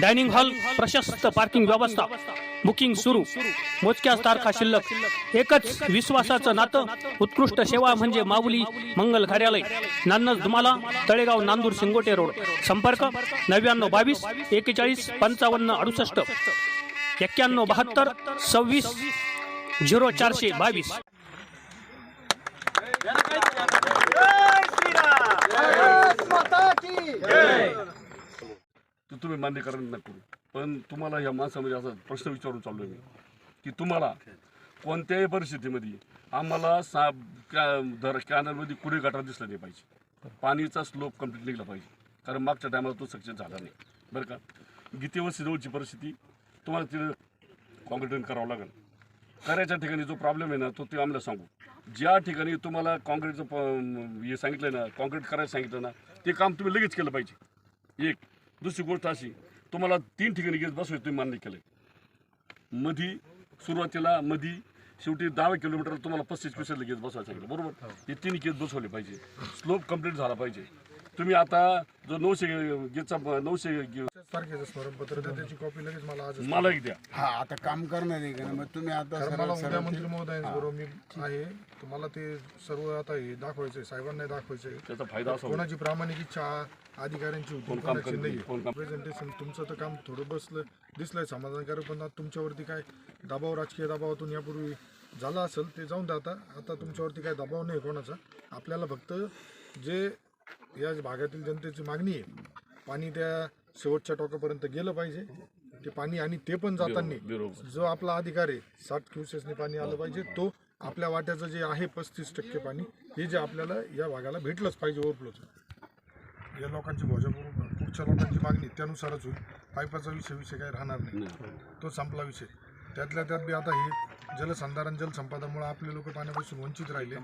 Dining hall प्रशस्त parking व्यवस्था. Booking सुरू. मोजक्याच तारखा शिल्लक. एकच विश्वासाचं नातं. उत्कृष्ट सेवा म्हणजे माऊली मंगल कार्यालय. नान्नज धुमाला तळेगाव नांदूर शिंगोटे रोड. संपर्क नव्याण्णव बावीस एकेचाळीस पंचावन्न अडुसष्ट. एक्क्याण्णव बहात्तर सव्वीस झिरो चारशे बावीस तर तुम्ही मान्य करा न करू. पण तुम्हाला ह्या माणसामध्ये असा प्रश्न विचारून चाललो मी की तुम्हाला कोणत्याही परिस्थितीमध्ये आम्हाला सा दर कॅनलमध्ये कुठे गटार दिसला नाही पाहिजे. पाणीचा स्लोप कंप्लीट निघला पाहिजे. कारण मागच्या टायमाला तो सक्सेस झाला नाही. बरं का? गीतेवरची जवळची परिस्थिती तुम्हाला तिथं कॉन्क्रिटीन करावं लागेल. करायच्या ठिकाणी जो प्रॉब्लेम आहे ना तो ते आम्हाला सांगू. ज्या ठिकाणी तुम्हाला कॉन्क्रीटचं हे सांगितलं ना कॉन्क्रीट करायला सांगितलं ना ते काम तुम्ही लगेच केलं पाहिजे. एक. दुसरी गोष्ट अशी तुम्हाला तीन ठिकाणी गेस बसवायचं तुम्ही मान्य केलंय. मधी सुरुवातीला मधी शेवटी दहा किलोमीटर तुम्हाला पस्तीस किलोमीटर गेस बसवायला सांगितलं बरोबर? हे. तीन केस बसवले पाहिजे. स्लोप कंप्लीट झाला पाहिजे. तुम्ही आता जो नऊशे गेटचा नऊशे गे- तारखेचं स्मरणपत्र तर त्याची कॉपी लगेच मला आज मला एक द्या. हा आता काम करणार आहे का? नाही? मग तुम्ही आता सरळ मला उद्या सरळ मंत्री महोदयांबरोबर मी आहे. तर मला ते सर्व आता हे दाखवायचंय साहेबांना दाखवायचंय. त्याचा फायदा असा होईल. कोणाची प्रामाणिक इच्छा अधिकाऱ्यांची होती कोणाची नाही प्रेझेंटेशन तुमचं तर काम थोडं बसलं दिसलंय समाधानकारक पण आता तुमच्यावरती काय दबाव राजकीय दबावातून यापूर्वी झाला असेल ते जाऊन द्या आता. आता तुमच्यावरती काय दबाव नाही कोणाचा. आपल्याला फक्त जे या भागातील जनतेची मागणी आहे पाणी त्या शेवटच्या टोकापर्यंत गेलं पाहिजे. ते पाणी आणि ते पण जाताना. जो आपला अधिकार आहे साठ क्युसेसने पाणी आलं पाहिजे तो आपल्या वाट्याचं जे आहे पस्तीस टक्के पाणी हे जे आपल्याला या भागाला भेटलंच पाहिजे ओव्हरफ्लोचं या लोकांची भोजा पुढच्या लोकांची मागणी त्यानुसारच होईल. पाईपाचा विषय विषय काही राहणार नाही. तो संपला विषय. त्यातल्या त्यात बी आता हे जलसंधारण जलसंपादनामुळे आपले लोक पाण्यापासून वंचित राहिले.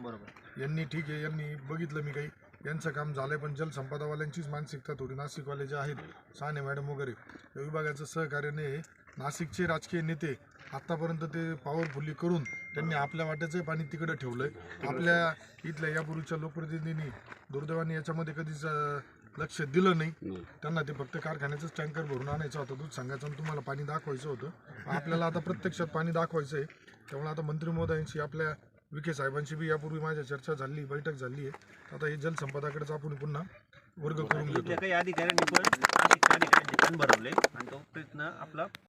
यांनी ठीक आहे यांनी बघितलं मी काही. यांचं काम झालंय पण जलसंपदावाल्यांचीच मानसिकता थोडी नाशिकवाले जे आहेत साने मॅडम वगैरे या विभागाचं सहकार्य नाही आहे. नाशिकचे राजकीय नेते आतापर्यंत ते पॉवरफुली करून त्यांनी आपल्या वाट्याचं पाणी तिकडे ठेवलंय. आपल्या इथल्या यापूर्वीच्या लोकप्रतिनिधींनी दुर्दैवाने याच्यामध्ये कधीच लक्ष दिलं नाही. त्यांना ते फक्त कारखान्याचंच टँकर भरून आणायचं होतं दूध सांगायचं आणि तुम्हाला पाणी दाखवायचं होतं. आपल्याला आता प्रत्यक्षात पाणी दाखवायचं आहे. त्यामुळे आता मंत्री महोदयांशी आपल्या विखे साहेबांशी बी यापूर्वी माझ्या चर्चा झाली बैठक झाली आहे. आता हे जलसंपदाकडेच आपण पुन्हा वर्ग करून घेतो. काही अधिकाऱ्यांनी पण कान भरवले. आणि तो प्रयत्न आपला